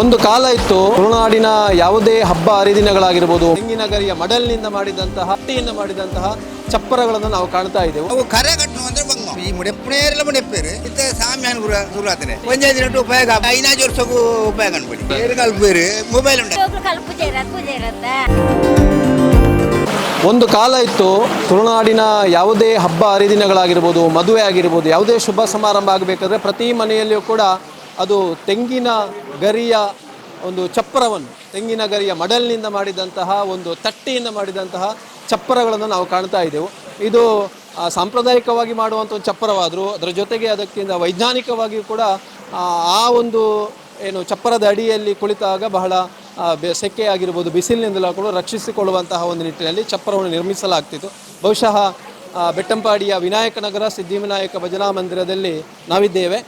ಒಂದು ಕಾಲ ಇತ್ತು ತುಳುನಾಡಿನ ಯಾವುದೇ ಹಬ್ಬ ಹರಿದಿನಗಳಾಗಿರ್ಬೋದು. ತೆಂಗಿನ ಗರಿಯ ಮಡಲ್ನಿಂದ ಮಾಡಿದಂತಹ ಹಟ್ಟಿಯಿಂದ ಮಾಡಿದಂತಹ ಚಪ್ಪರಗಳನ್ನು ನಾವು ಕಾಣ್ತಾ ಇದ್ದೇವೆ. ಅವು ಕರೆ ಕಟ್ಟணும் ಅಂದ್ರೆ ಬಂಗ ಈ ಮುಡೆಪ್ಪನೇರೆಲ್ಲ ಮುಡೆಪ್ಪೇರು ಇತ್ತ ಸಾಮ್ಯಾನ್ ಗುರ ಸುರುವಾತನೆ ಒಂದೇ ದಿನ ಉಪಯೋಗ ಐನಾ ವರ್ಷಕ್ಕೂ ಉಪಯೋಗ ಅನ್ಬಿಡಿ. ಬೇರೆ ಕಲ್ಪೇರು ಮೊಬೈಲ್ ಉಂಟು. ಒಂದು ಕಾಲ ಇತ್ತು ತುಳುನಾಡಿನ ಯಾವುದೇ ಹಬ್ಬ ಹರಿದಿನಗಳಾಗಿರ್ಬೋದು ಮದುವೆ ಆಗಿರ್ಬೋದು ಯಾವುದೇ ಶುಭ ಸಮಾರಂಭ ಆಗಬೇಕಾದ್ರೆ ಪ್ರತಿ ಮನೆಯಲ್ಲಿಯೂ ಕೂಡ ಅದು ತೆಂಗಿನ ಗರಿಯ ಒಂದು ಚಪ್ಪರವನ್ನು ತೆಂಗಿನ ಗರಿಯ ಮಡಲ್ನಿಂದ ಮಾಡಿದಂತಹ ಒಂದು ತಟ್ಟೆಯಿಂದ ಮಾಡಿದಂತಹ ಚಪ್ಪರಗಳನ್ನು ನಾವು ಕಾಣ್ತಾ ಇದ್ದೆವು. ಇದು ಸಾಂಪ್ರದಾಯಿಕವಾಗಿ ಮಾಡುವಂಥ ಒಂದು ಚಪ್ಪರವಾದರೂ ಅದರ ಜೊತೆಗೆ ಅದಕ್ಕಿಂತ ವೈಜ್ಞಾನಿಕವಾಗಿಯೂ ಕೂಡ ಆ, ಒಂದು ಏನು ಚಪ್ಪರದ ಅಡಿಯಲ್ಲಿ ಕುಳಿತಾಗ ಬಹಳ ಸೆಕೆ ಆಗಿರ್ಬೋದು ಬಿಸಿಲಿನಿಂದಲೂ ಕೂಡ ರಕ್ಷಿಸಿಕೊಳ್ಳುವಂತಹ ಒಂದು ನಿಟ್ಟಿನಲ್ಲಿ ಚಪ್ಪರವನ್ನು ನಿರ್ಮಿಸಲಾಗ್ತಿತ್ತು. ಬಹುಶಃ ಬೆಟ್ಟಂಪಾಡಿಯ ವಿನಾಯಕ ನಗರ ಸಿದ್ಧಿವಿನಾಯಕ ಭಜನಾ ಮಂದಿರದಲ್ಲಿ ನಾವಿದ್ದೇವೆ.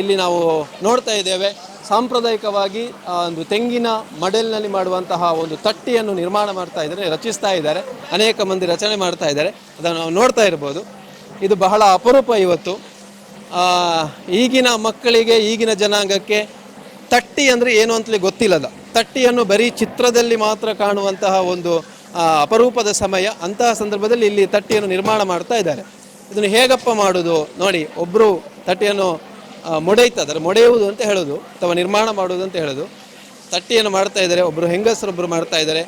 ಇಲ್ಲಿ ನಾವು ನೋಡ್ತಾ ಇದ್ದೇವೆ. ಸಾಂಪ್ರದಾಯಿಕವಾಗಿ ಒಂದು ತೆಂಗಿನ ಮಡೆಲ್ನಲ್ಲಿ ಮಾಡುವಂತಹ ಒಂದು ತಟ್ಟಿಯನ್ನು ನಿರ್ಮಾಣ ಮಾಡ್ತಾ ಇದ್ದಾರೆ, ರಚಿಸ್ತಾ ಇದ್ದಾರೆ. ಅನೇಕ ಮಂದಿ ರಚನೆ ಮಾಡ್ತಾ ಇದ್ದಾರೆ. ಅದನ್ನು ನಾವು ನೋಡ್ತಾ ಇರ್ಬೋದು. ಇದು ಬಹಳ ಅಪರೂಪ ಇವತ್ತು. ಈಗಿನ ಮಕ್ಕಳಿಗೆ, ಈಗಿನ ಜನಾಂಗಕ್ಕೆ ತಟ್ಟಿ ಅಂದರೆ ಏನು ಅಂತಲೇ ಗೊತ್ತಿಲ್ಲದ. ತಟ್ಟಿಯನ್ನು ಬರೀ ಚಿತ್ರದಲ್ಲಿ ಮಾತ್ರ ಕಾಣುವಂತಹ ಒಂದು ಅಪರೂಪದ ಸಮಯ. ಅಂತಹ ಸಂದರ್ಭದಲ್ಲಿ ಇಲ್ಲಿ ತಟ್ಟಿಯನ್ನು ನಿರ್ಮಾಣ ಮಾಡ್ತಾ ಇದ್ದಾರೆ. ಇದನ್ನು ಹೇಗಪ್ಪ ಮಾಡೋದು? ನೋಡಿ ಒಬ್ಬರು ತಟ್ಟಿಯನ್ನು ಆ, ಮೊಡೆಯ್ತಾ ಇದ್ದಾರೆ ಮೊಡೆಯುವುದು ಅಂತ ಹೇಳೋದು ಅಥವಾ ನಿರ್ಮಾಣ ಮಾಡುವುದು ಅಂತ ಹೇಳೋದು. ತಟ್ಟಿಯನ್ನು ಮಾಡ್ತಾ ಇದ್ದಾರೆ ಒಬ್ಬರು ಹೆಂಗಸರೊಬ್ಬರು ಮಾಡ್ತಾ ಇದ್ದಾರೆ.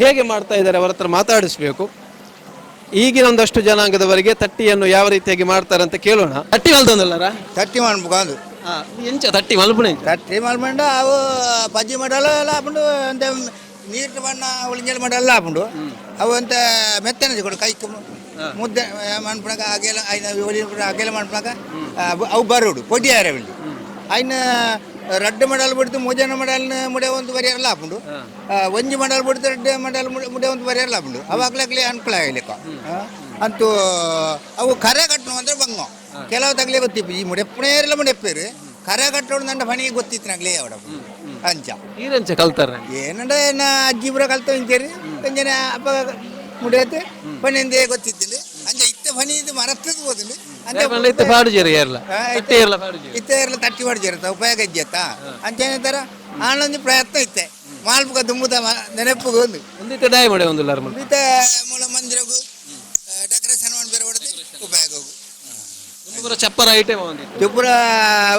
ಹೇಗೆ ಮಾಡ್ತಾ ಇದ್ದಾರೆ ಅವರ ಹತ್ರ ಮಾತಾಡಿಸ್ಬೇಕು. ಈಗಿನ ಒಂದಷ್ಟು ಜನಾಂಗದವರಿಗೆ ತಟ್ಟಿಯನ್ನು ಯಾವ ರೀತಿಯಾಗಿ ಮಾಡ್ತಾರೆ ಅಂತ ಕೇಳೋಣ. ತಟ್ಟಿ ಮಲ್ತಂದಲ್ಲಾರ ತಟ್ಟಿ ಮಾಡ್ಬೇಕು ಎಂಚ ತಟ್ಟಿ ಮಲ್ಪಣೆ ತಟ್ಟಿ ಮಾಡ್ಕೊಂಡು ಅವು ಪಜ್ಜಿ ಮಾಡಲ್ಲ ಹಾಕೊಂಡು ಅಂತ ನೀರು ಬಣ್ಣ ಉಳಿಂಜಲ್ ಮಾಡಲ್ಲ ಹಾಕೊಂಡು ಅವು ಅಂತ ಮೆತ್ತನೆ ಕೊಡು ಕೈ ಮುದ್ದೆ ಮನ್ಪುನಕ ಹಾಗೆಲ್ಲ ಐನ ಹಾಗೆಲ್ಲ ಮಾಡ್ಬಿಡಕ ಅವು ಬರೋಡು ಪೊಡಿ ಯಾರವಿಲ್ಲಿ ಐನ ರಡ್ಡು ಮಡಲ್ ಬಿಡ್ತು ಮುಜನ ಮಡಲ್ ಮುಡೆ ಒಂದು ಬರೆಯಲ್ಲ ಹಾಕೊಂಡು ಒಂಜಿ ಮಡಲ್ ಬಿಡ್ತು ರಡ್ಡು ಮಡಲ್ ಮುಡೆ ಒಂದು ಬರೆಯಲ್ಲ ಹಾಕೊಂಡು ಅವಾಗ್ಲಾಗ್ಲಿ ಅನುಕೂಲ ಆಗಲಿಕ್ಕ. ಅಂತೂ ಅವು ಕರೆ ಕಟ್ಟು ಅಂದ್ರೆ ಬಂಗ ಕೆಲವು ತಗಲೇ ಗೊತ್ತಿಪ್ಪು ಈ ಮುಡೆಪ್ಪನೇರೆಲ್ಲ ಮುಡೆಪ್ಪೇರು ಕರೆ ಕಟ್ಟೋಡು ನನ್ನ ಮನೆಗೆ ಗೊತ್ತಿತ್ತು ನಗ್ಲೇ ಅವಡ ಅಂಚ ಏನಂಚ ಕಲ್ತಾರೆ ಏನಂದ್ರೆ ಅಜ್ಜಿ ಬುರ ಕಲ್ತ ಇಂಚೇರಿ ಅಂಜನೆ ಅಪ್ಪ ಮುಡಿಯತ್ತೆ? ಬಣ್ಣಿಂದೆ ಗೊತ್ತಿದ್ದಿಲ್ಲ. ಅಂಚ ಇತ್ತ ಬಣಿ ಇದು ಮರತ್ತದು ಹೋದಿಲ್ಲ ಅಂಚ ಇತ್ತೆ ಪಾಡು ಇತ್ತೆ ಏರ್ಲ ಇತ್ತೆ ಏರ್ಲ ಎಲ್ಲ ತಟ್ಟಿ ಮಾಡಿದಿರತ್ತ ಉಪಯೋಗ ಇದ್ಯತ್ತ? ಅಂಚೇನಂತಾರ ಆನೊಂದು ಪ್ರಯತ್ನ ಇತ್ತೆ. ಮಾಲ್ಪುಗ ತುಂಬುದ ನೆನಪುಗ ಒಂದು ಒಂದಿತ್ತೆ ಡೈ ಮಾಡಿ ಒಂದು ಲಾರ್ಮಲ್. ಮುಂದಿತ್ತ ಮೂಲ ಮಂದಿರಗು ಡೆಕೋರೇಷನ್ ಮಾಡಿ ಬೇರೆ ಹೊಡೆದು ಉಪಯೋಗ ಪೂರ ಚಪ್ಪರ ಐಟಮ್ ತ್ರಿಪುರ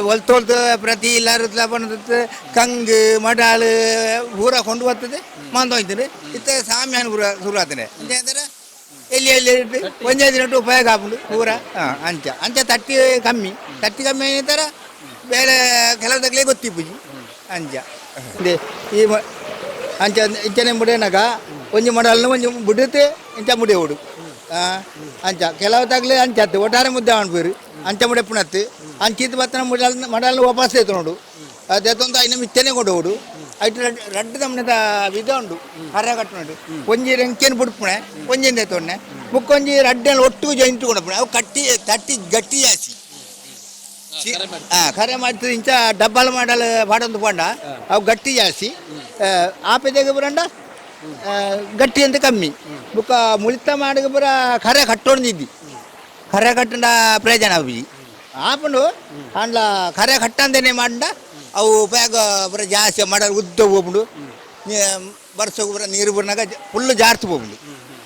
ಹೊಲ್ತೊಳ್ತು ಪ್ರತಿ ಎಲ್ಲಾರು ಬಂದದ್ದು ಕಂಗ್ ಮಡಾಳು ಊರ ಕೊಂಡು ಬರ್ತದೆ ಮಂದೋಯ್ತದೆ ಇತ್ತ ಸಾಮ್ಯಾನ್ ಊರ ಆಗ್ತದೆ ಅಂದ್ರೆ ಎಲ್ಲಿ ಎಲ್ಲಿ ಇಟ್ಟು ಒಂದೇ ದಿನ ಉಪಯೋಗ ಆಗ್ಬಿಡು ಊರ. ಅಂಚ. ಅಂಚ ತಟ್ಟಿ ಕಮ್ಮಿ. ತಟ್ಟಿ ಕಮ್ಮಿ ಏನಂತಾರ ಬೇರೆ ಕೆಲವದಾಗಲೇ ಗೊತ್ತಿಪ್ಪುಜಿ ಅಂಚ. ಇದೆ ಈ ಅಂಚ ಇಂಚನೆ ಮುಡೇನಾಗ ಒಂಜಿ ಮಡಲ್ನ ಒಂಜಿ ಬಿಡುತ್ತೆ ಇಂಚ ಮುಡಿ ಓಡು ಆ, ಅಂಚ. ಕೆಲವು ತಗ್ಲೆ ಅಂಚತ್ತು ಒಟ್ಟಾರೆ ಮುದ್ದೆ ಮಾಡ್ಬೇರು ಅಂಚ ಮುಡೆ ಪುಣತ್ತು. ಅಂಚಿತ್ ಬತ್ತನ ಮಡಲ್ ಮಡಲ್ ವಾಪಸ್ ಎತ್ತು ನೋಡು. ಅದೊಂದು ಐನ ಮಿತ್ತನೆ ಕೊಡೋಡು ಐಟ್ ಐಟು ರಡ್ ರಡ್ಡು ತಮ್ಮನದ ವಿಧ ಉಂಡು ಹರ ಕಟ್ಟುಂಡು ಒಂಜಿ ರೆಂಕೆನ್ ಬಿಡ್ಪುಣೆ ಒಂಜಿಂದ ತೊಣ್ಣೆ ಮುಕ್ಕೊಂಜಿ ರಡ್ಡೆಲ್ಲ ಒಟ್ಟು ಜೊಯಿಂಟ್ ಕೊಡಪುಣೆ ಅವು ಕಟ್ಟಿ ತಟ್ಟಿ ಗಟ್ಟಿ ಜಾಸಿ ಆ, ಕರೆ ಮಾಡ್ತದೆ ಇಂಚ ಡಬ್ಬಲ್ ಮಾಡಲ್ ಮಾಡೊಂದು ಪಂಡ. ಅವು ಗಟ್ಟಿ ಜಾಸ್ತಿ ಆಪೆದೆಗೆ ಬರಂಡ ಗಟ್ಟಿ ಅಂತ ಕಮ್ಮಿ. ಬುಕ್ಕ ಮುಳಿತ ಮಾಡಿಗೆ ಬರ ಕರೆ ಕಟ್ಟೊಂದಿದ್ದಿ. ಕರೆ ಕಟ್ಟಂಡ ಪ್ರಯೋಜನ ಅವಿ ಆಪಂಡು ಅಂಡ್ಲ ಕರೆ ಕಟ್ಟಂದೇನೆ ಮಾಡಂಡ ಅವು ಉಪಯೋಗ ಬರ ಜಾಸ್ತಿ ಮಾಡ ಉದ್ದ ಹೋಗ್ಬಿಡು. ಬರ್ಸೋಕೆ ಬರ ನೀರು ಬರ್ನಾಗ ಫುಲ್ ಜಾರ್ತಿ ಹೋಗ್ಬಿಡು.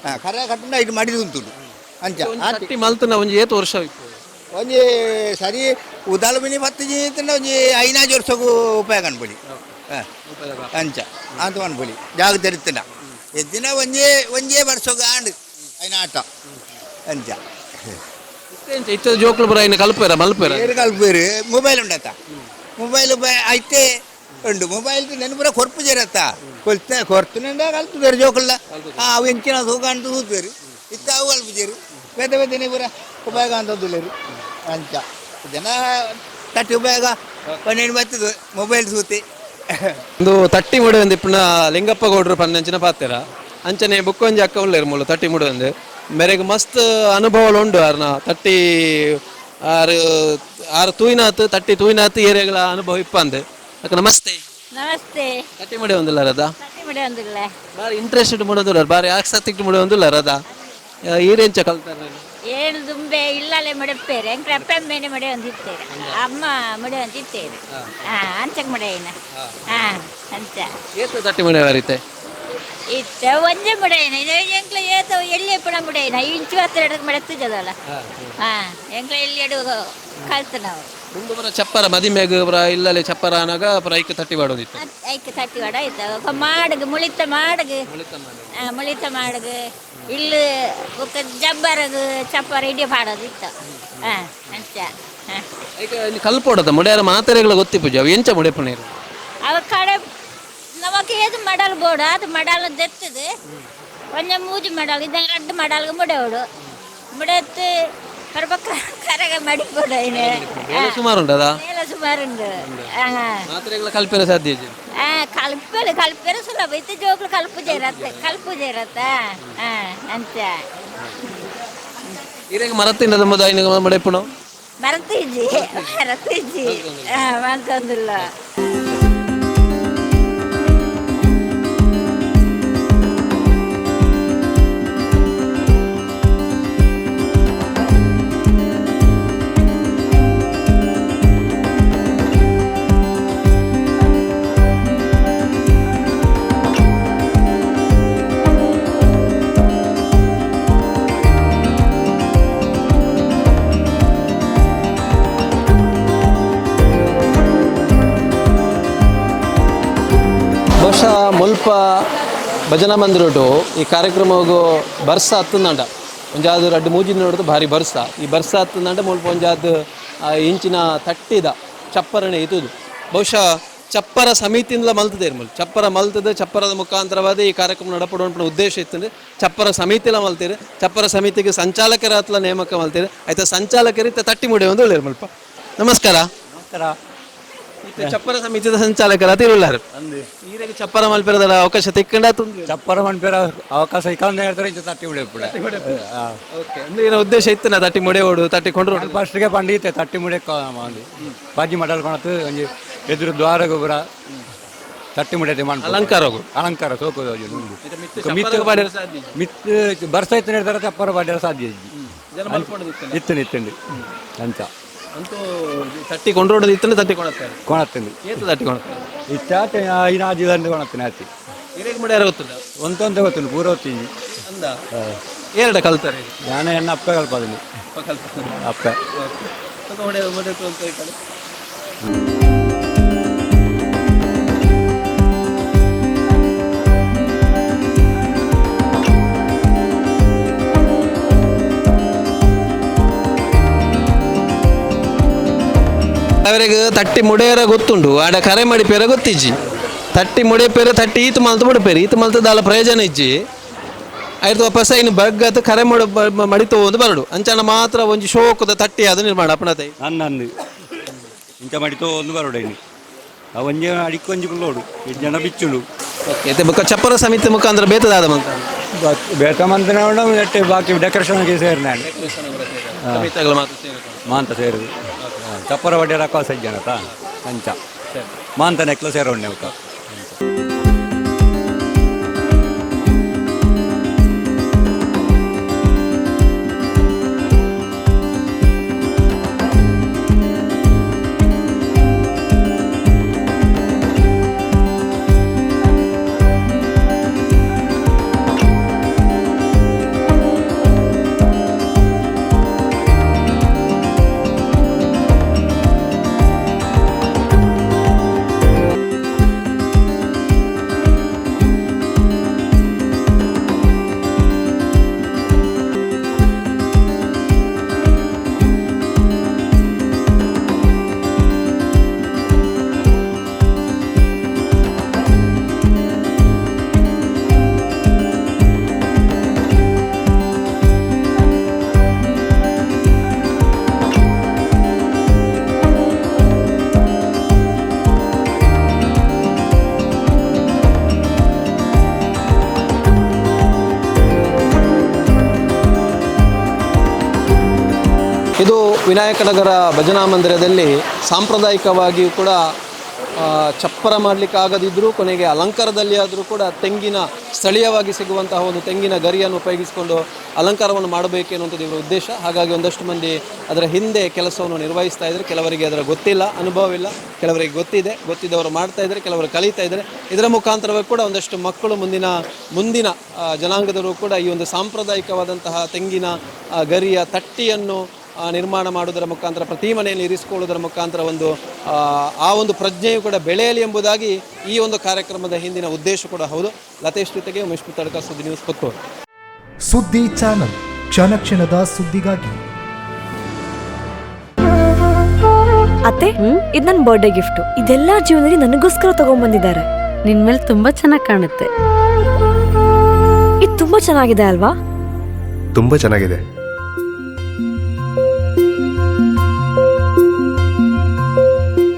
ಹಾಂ ಕರೆ ಕಟ್ಟಂಡ ಇದು ಮಾಡಿದ್ದು ಉಂಟು ಅಂಚ. ಮಲ್ತನ ಒಂಜಿ ಏತು ವರ್ಷ ಒಂಜಿ ಸರಿ ಉದಾಲ ಮಿನಿ ಪತ್ತು ಜೀತನ ಒಂಜಿ ಐನಾಜು ವರ್ಷಕ್ಕೂ ಉಪಯೋಗ ಅನ್ಬಿಡಿ. ಅಂಚ. ಅಂತ ಅನ್ಬಿಡಿ. ಜಾಗ ತೆರಿತನ ಎದ್ದಿನ ಒಂಜೇ ಒಂಜೇ ಬರ್ಸೋಗ ಆಂಡ್ ಐನಾಟ. ಆಟ ಅಂಚ. ಇತ್ತೆಂಚ ಇತ್ತ? ಜೋಕ್ಲು ಬರ ಇನ್ನು ఏడు కలిపారు ಮೊಬೈಲ್ ಉಂಡತ್ತ ಮೊಬೈಲ್ ಐತೆ ಉಂಡು ಮೊಬೈಲ್ ನೆನಪುರ ಕೊರ್ಪು ಜೇರತ್ತ ಕೊಲ್ತ ಕೊರ್ತುನಿಂದ ಕಲ್ತಿದ್ದಾರೆ ಜೋಕಲ್ಲ ಅವು ಎಂಚಿನ ತೂಕ ಅಂತ ತೂತ್ಬೇರು ಇತ್ತ ಅವು ಕಲ್ಪಿಜೇರು ಬೇತೆ ಬೇತೆ ಪೂರ ಉಪಯೋಗ ಅಂತದ್ದುಲ್ಲೇರು ಅಂಚ. ಜನ ತಟ್ಟಿ ಉಪಯೋಗ. ಪನ್ನೆಂಡು ಬರ್ತದೆ ಮೊಬೈಲ್ ಸೂತಿ. ಒಂದು ತಟ್ಟಿ ಮುಡೆ ಒಂದು ಇಪ್ಪನ ಲಿಂಗಪ್ಪ ಗೌಡ್ರು ಪನ್ನಂಚಿನ ಪಾತೆರ ಅಂಚನೆ ಬುಕ್ಕೊಂಜಿ ಅಕ್ಕ ಉಳ್ಳೇರು ಮೂಲು ತಟ್ಟಿ ಮುಡೆ ಒಂದು ಮೇರೆಗೆ ಮಸ್ತ್ ಅನುಭವಲು ಉಂಡು ಅರ್ನ. ತಟ್ಟಿ ಆರು ಆರು ತೂಯಿನಾತ್ ತಟ್ಟಿ ತೂಯಿನಾತ್ ಏರಿಯಾಗಳ ಅನುಭವ ಇಪ್ಪಂದೆ. ಅಕ್ಕ ನಮಸ್ತೆ. ನಮಸ್ತೆ. ತಟ್ಟಿ ಮಡಿ ಒಂದಿಲ್ಲ ರದ? ಮುಡಿ ಬಾರಿ ಇಂಟ್ರೆಸ್ಟೆಡ್ ಮುಡೋದಿಲ್ಲ ಬಾರಿ ಆಸಕ್ತಿ ಮುಡೆ ಒಂದಿಲ್ಲ ರದ? ಈರೆಂಚ ಕಲ್ತಾರೆ ಏನು ದುಂಬೆ ಇಲ್ಲಲೆ ಮಡಪ್ಪೇರೆ ಅಪ್ಪ ಮೇನೆ ಮಡೆ ಒಂದಿತ್ತೇರೆ ಅಮ್ಮ ಮಡೆ ಒಂದಿತ್ತೇರೆ ಹಾ. ಅಂಚಕ್ ಏನ ಹಾ. ಅಂಚ. ಎಷ್ಟು ತಟ್ಟಿ ಮಡೆ ಬರೀತೆ ಇತ್ತ ಒಂದೇ ಮಡೆಯಿನ ಎಂಕ್ಲೆ ಏತ ಎಲ್ಲಿ ಪುಣ ಮಡೆಯಿನ ಇಂಚು ಹತ್ರ ಹಿಡಿದು ಮಡೆ ತುಜದಲ್ಲ ಹಾ ಎಂಕ್ಲೆ ಎಲ್ಲಿ ಎಡು ಕಲ್ತು ನಾವು. ಮುಂದೆ ಬರ ಚಪ್ಪರ ಮದಿಮೆಗ ಪುರ ಇಲ್ಲಲೆ ಚಪ್ಪರ ಅನಗ ಪುರ ಐಕ ತಟ್ಟಿ ಬಾಡೋದಿತ್ತು. ಐಕೆ ತಟ್ಟಿ ವಡ ಆಯ್ತು ಮಾಡಗ ಮುಳಿತ ಮಾಡಗ. ಆ, ಮುಳಿತ ಮಾಡಗ. ಇಲ್ಲಿ ಒಕ್ಕ ಜಬ್ಬರಗ ಚಪ್ಪರ ಇಡಿ ಪಾಡೋದು ಇತ್ತು ಹಾ ಅಂಚ ಹಾ. ಐಕ ಇಲ್ಲಿ ಕಲ್ಪೋಡದ ಮುಡಿಯಾರ ಮಾತ್ರೆಗಳ ಗೊತ್ತಿ ಪೂಜೆ ಅವು ಎಂಚ ಮುಡೆ ಪುಣೇರು ಅವ ಕಡೆ ನಮಕ್ ಏದು ಮಡಲ್ ಬೋಡು ಅದು ಮಡಲ್ ದೆತ್ತದು ಒಂಜ ಮೂಜಿ ಮಡಲ್ ಇದ್ದಂಗೆ ಅಡ್ಡು ಮಡಲ್ಗೆ ಮುಡೆವಡು ಮುಡೆತ್ತು ಕರ್ಬಕ್ಕ ಕರಗ ಮಡಿ ಬೋಡು ಇನ್ನು ಸುಮಾರು ಉಂಟದಾ ಎಲ್ಲ ಸುಮಾರುಂಡು ಹಾ ಮಾತ್ರೆಗಳ ಕಲ್ಪಿರ ಸಾಧ್ಯ ಇದೆ ಆ ಕಲ್ಪಲು ಕಲ್ಪೆರು ಸುಲಭ ಇತ್ತು ಜೋಕ್ಲು ಕಲ್ಪು ಜೇರತ್ತ ಕಲ್ಪು ಜೇರತ್ತ ಹಾ ಅಂಚ ಇರೇಗ ಮರತ್ತಿಂದ ಮೊದ ಐನ ಮಡೆ ಪುಣ ಮರತಿಜ್ಜಿ ಮರತಿಜ್ಜಿ ಹಾ ಮಾಡ್ತಂದಿಲ್ಲ ಮುಲ್ಪ ಭಜನಾ ಮಂದಿರಟು ಈ ಕಾರ್ಯಕ್ರಮಗೂ ಬರ್ಸ ಹತ್ತುಂದಂಡ ಒಂಜಾದು ರಡ್ಡು ಮೂಜಿನ ನೋಡಿದು ಭಾರಿ ಬರ್ಸ. ಈ ಬರ್ಸ ಹತ್ತುಂದಂಡ ಮುಲ್ಪ ಒಂಜಾದು ಇಂಚಿನ ತಟ್ಟಿದ ಚಪ್ಪರಣೆ ಇತುದು ಬಹುಶಃ ಚಪ್ಪರ ಸಮಿತಿಯಿಂದ ಮಲ್ತದೆ ಮುಲ್ ಚಪ್ಪರ ಮಲ್ತದೆ, ಚಪ್ಪರದ ಮುಖಾಂತರವಾದ ಈ ಕಾರ್ಯಕ್ರಮ ನಡಪಡುವಂಥ ಉದ್ದೇಶ ಇತ್ತು ಚಪ್ಪರ ಸಮಿತಿಲ ಮಲ್ತೀರಿ. ಚಪ್ಪರ ಸಮಿತಿಗೆ ಸಂಚಾಲಕರ ಹತ್ಲ ನೇಮಕ ಮಲ್ತೀರಿ. ಆಯ್ತಾ ಸಂಚಾಲಕರಿತ ತಟ್ಟಿ ಮುಡಿ ಒಂದು ಮುಲ್ಪ. ನಮಸ್ಕಾರ. ನಮಸ್ಕಾರ. ಇತ್ತೆ ಚಪ್ಪರ ಸಮಿತಿದ ಸಂಚಾಲಕರ ತಿರುಳ್ಳಾರು ಈರೆಗೆ ಚಪ್ಪರ ಮಲ್ಪೆರದ ಅವಕಾಶ ತೆಕ್ಕಂಡ ತುಂದು ಚಪ್ಪರ ಮಲ್ಪೆರ ಅವಕಾಶ ಇಕ್ಕಂದ ಹೇಳ್ತಾರೆ ಇಂಚ ತಟ್ಟಿ ಉಳಿ ಪುಡ ಓಕೆ ಅಂದ್ರೆ ಏನೋ ಉದ್ದೇಶ ಇತ್ತು ನಾ ತಟ್ಟಿ ಮುಡೆ ಓಡು ತಟ್ಟಿ ಕೊಂಡ್ರು ಫಸ್ಟ್ಗೆ ಪಂಡಿತೆ ತಟ್ಟಿ ಮುಡಿ ಬಾಜಿ ಮಡಲ್ ಕೊಣತು ಒಂಜಿ ಎದುರು ದ್ವಾರ ಗೊಬ್ಬರ ತಟ್ಟಿ ಮುಡಿಯದೆ ಮಣ್ಣ ಅಲಂಕಾರ ಅಲಂಕಾರ ಸೋಕು ಚಪ್ಪರ ಬಾಡಿರ ಸಾಧ್ಯ ಮಿತ್ ಬರ್ಸ ಇತ್ತು ಹೇಳ್ತಾರೆ ಚಪ್ಪರ ಬಾಡ್ಯಾರ ಸಾಧ್ಯ ಇತ್ತು ಇತ್ತಂಡಿ ಅಂಚ ಅಂತೂ ತಟ್ಟಿ ಕೊಂಡ್ರೋಡದು ಇತ್ತು ತಟ್ಟಿ ಕೊಣತ್ತಾರೆ ಕೊಣತ್ತಂಡಿ ಏತು ತಟ್ಟಿ ಕೊಣತ್ತಾರೆ ಇಚ್ಚಾಟ ಐನಾಜಿ ದಂಡು ಕೊಣತ್ತನೆ ಆಚೆ. ಈರೆಗೆ ಮಾಡ್ಯಾರ ಗೊತ್ತಿಲ್ಲ ಪೂರ ಹೊತ್ತಿಂಜಿ ಅಂದ? ಎರಡು ಕಲ್ತಾರೆ? ನಾನು ಎನ್ನ ಅಪ್ಪ ಕಲ್ಪದಿನಿ ಅಪ್ಪ ಅಂತ ಈ ಅವರಿಗೆ ತಟ್ಟಿ ಮುಡೆಯರ ಗೊತ್ತುಂಡು ಆಡ ಕರೆ ಮಾಡಿ ಪೇರ ಗೊತ್ತಿಜ್ಜಿ. ತಟ್ಟಿ ಮುಡಿಪೇರ ತಟ್ಟಿ ಈತು ಮಲ್ತು ಬಿಡಪೇರಿ ಈತು ಮಲ್ತದ ದಾಲ ಪ್ರಯೋಜನ ಇಜ್ಜಿ. ಆಯ್ತು ವಾಪಸ್ ಇನ್ನು ಬಗ್ಗತ್ತು ಕರೆ ಮಾಡು ಮಡಿತು ಒಂದು ಬರಡು. ಅಂಚನ ಮಾತ್ರ ಒಂಜಿ ಶೋಕದ ತಟ್ಟಿ ಅದು ನಿರ್ಮಾಣ ಅಪ್ಪನತೈ ನನ್ನಂದು ಇಂಚ ಮಾಡಿತೋ ಒಂದು ಬರಡು ಇನ್ನು. ಒಂಜಿ ಅಡಿಕೊಂಜಿ ಕುಲ್ಲೋಡು ಜನ ಬಿಚ್ಚುಡು ಎತ್ತೆ ಬೊಕ್ಕ ಚಪ್ಪರ ಸಮಿತಿ ಮುಖಾಂತರ ಬೇತದಾದ ಮಂತ ಬೇತ ನೆಟ್ಟೆ ಬಾಕಿ ಡೆಕೋರೇಷನ್ಗೆ ಸೇರಿನ ಮಾತ್ರ ಸೇರಿಕೊಂಡು. ಮಾಂತ ಸೇರುದು. ಚಪ್ಪರ ಬಡ್ಡಿ ರಕ್ಕ ಸಜ್ಜನತ ಅಂಚ. ಮಾಂತ ನೆಕ್ಲ ಸೇರೋಣ್ಣೆ ಅವಕ್ಕ ಇದು ವಿನಾಯಕನಗರ ಭಜನಾ ಮಂದಿರದಲ್ಲಿ ಸಾಂಪ್ರದಾಯಿಕವಾಗಿಯೂ ಕೂಡ ಚಪ್ಪರ ಮಾಡಲಿಕ್ಕಾಗದಿದ್ದರೂ ಕೊನೆಗೆ ಅಲಂಕಾರದಲ್ಲಿ ಆದರೂ ಕೂಡ ತೆಂಗಿನ, ಸ್ಥಳೀಯವಾಗಿ ಸಿಗುವಂತಹ ಒಂದು ತೆಂಗಿನ ಗರಿಯನ್ನು ಉಪಯೋಗಿಸಿಕೊಂಡು ಅಲಂಕಾರವನ್ನು ಮಾಡಬೇಕು ಅನ್ನುವಂಥದ್ದು ಇವರ ಉದ್ದೇಶ. ಹಾಗಾಗಿ ಒಂದಷ್ಟು ಮಂದಿ ಅದರ ಹಿಂದೆ ಕೆಲಸವನ್ನು ನಿರ್ವಹಿಸ್ತಾ ಇದ್ದರೆ. ಕೆಲವರಿಗೆ ಅದರ ಗೊತ್ತಿಲ್ಲ ಅನುಭವವಿಲ್ಲ ಕೆಲವರಿಗೆ ಗೊತ್ತಿದೆ. ಗೊತ್ತಿದ್ದವರು ಮಾಡ್ತಾ ಇದ್ದಾರೆ. ಕೆಲವರು ಕಲಿತಾ ಇದ್ದಾರೆ. ಇದರ ಮುಖಾಂತರವಾಗಿ ಕೂಡ ಒಂದಷ್ಟು ಮಕ್ಕಳು ಮುಂದಿನ ಮುಂದಿನ ಜನಾಂಗದವರು ಕೂಡ ಈ ಒಂದು ಸಾಂಪ್ರದಾಯಿಕವಾದಂತಹ ತೆಂಗಿನ ಗರಿಯ ತಟ್ಟಿಯನ್ನು ನಿರ್ಮಾಣ ಮಾಡುವುದರ ಮುಖಾಂತರ ಪ್ರತಿ ಮನೆಯಲ್ಲಿ ಇರಿಸಿಕೊಳ್ಳುವುದರ ಮುಖಾಂತರ ಒಂದು ಆ, ಒಂದು ಪ್ರಜ್ಞೆಯು ಕೂಡ ಬೆಳೆಯಲಿ ಎಂಬುದಾಗಿ ಈ ಒಂದು ಕಾರ್ಯಕ್ರಮದ ಹಿಂದಿನ ಉದ್ದೇಶ ಕೂಡ ಹೌದು. ಲತೇಶ್ ಜೊತೆಗೆ ಉಮೇಶ್ ಪುತ್ತಡ್ಕ ಸುದ್ದಿ ನ್ಯೂಸ್ ಪುತ್ತೂರು. ಸುದ್ದಿ ಚಾನಲ್ ಕ್ಷಣ ಕ್ಷಣದ ಸುದ್ದಿಗಾಗಿ. ಅತ್ತೆ ಇದು ನನ್ನ ಬರ್ಡೇ ಗಿಫ್ಟ್ ಇದೆಲ್ಲ ಜೀವನದಲ್ಲಿ ನನಗೋಸ್ಕರ ತಗೊಂಡ್ಬಂದಿದ್ದಾರೆ ನಿನ್ ಮೇಲೆ ತುಂಬಾ ಚೆನ್ನಾಗಿ ಕಾಣುತ್ತೆ. ಇದು ತುಂಬಾ ಚೆನ್ನಾಗಿದೆ ಅಲ್ವಾ? ತುಂಬಾ ಚೆನ್ನಾಗಿದೆ.